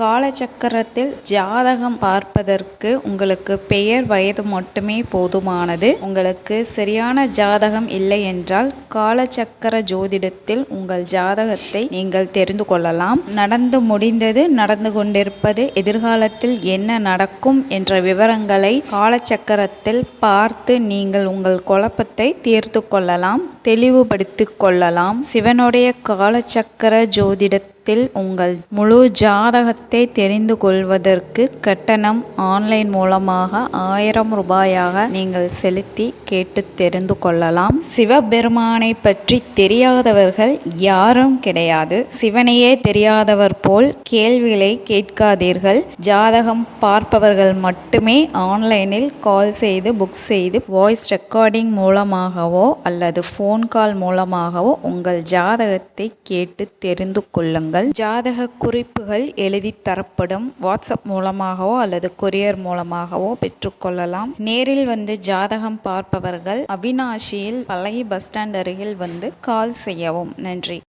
காலச்சக்கரத்தில் ஜாதகம் பார்ப்பதற்கு உங்களுக்கு பெயர் வயது மட்டுமே போதுமானது. உங்களுக்கு சரியான ஜாதகம் இல்லை என்றால் காலச்சக்கர ஜோதிடத்தில் உங்கள் ஜாதகத்தை நீங்கள் தெரிந்து கொள்ளலாம். நடந்து முடிந்தது நடந்து கொண்டிருப்பது எதிர்காலத்தில் என்ன நடக்கும் என்ற விவரங்களை காலச்சக்கரத்தில் பார்த்து நீங்கள் உங்கள் குழப்பத்தை தீர்த்து கொள்ளலாம் தெளிவுபடுத்திக் கொள்ளலாம். சிவனுடைய காலச்சக்கர ஜோதிடத்தில் உங்கள் முழு ஜாதகத்தை தெரிந்து கொள்வதற்கு கட்டணம் ஆன்லைன் மூலமாக ஆயிரம் ரூபாயாக நீங்கள் செலுத்தி கேட்டு தெரிந்து கொள்ளலாம். சிவபெருமானை பற்றி தெரியாதவர்கள் யாரும் கிடையாது. சிவனையே தெரியாதவர் போல் கேள்விகளை கேட்காதீர்கள். ஜாதகம் பார்ப்பவர்கள் மட்டுமே ஆன்லைனில் கால் செய்து புக் செய்து வாய்ஸ் ரெக்கார்டிங் மூலமாகவோ அல்லது ஃபோன் கால் மூலமாகவோ உங்கள் ஜாதகத்தை கேட்டு தெரிந்து கொள்ளுங்கள். ஜாதக குறிப்புகள் எழுதி தரப்படும் வாட்ஸ்அப் மூலமாகவோ அல்லது கொரியர் மூலமாகவோ பெற்றுக்கொள்ளலாம். நேரில் வந்து ஜாதகம் பார்ப்பவர்கள் அவினாஷியில் பழைய பஸ் ஸ்டாண்ட் அருகில் வந்து கால் செய்யவும். நன்றி.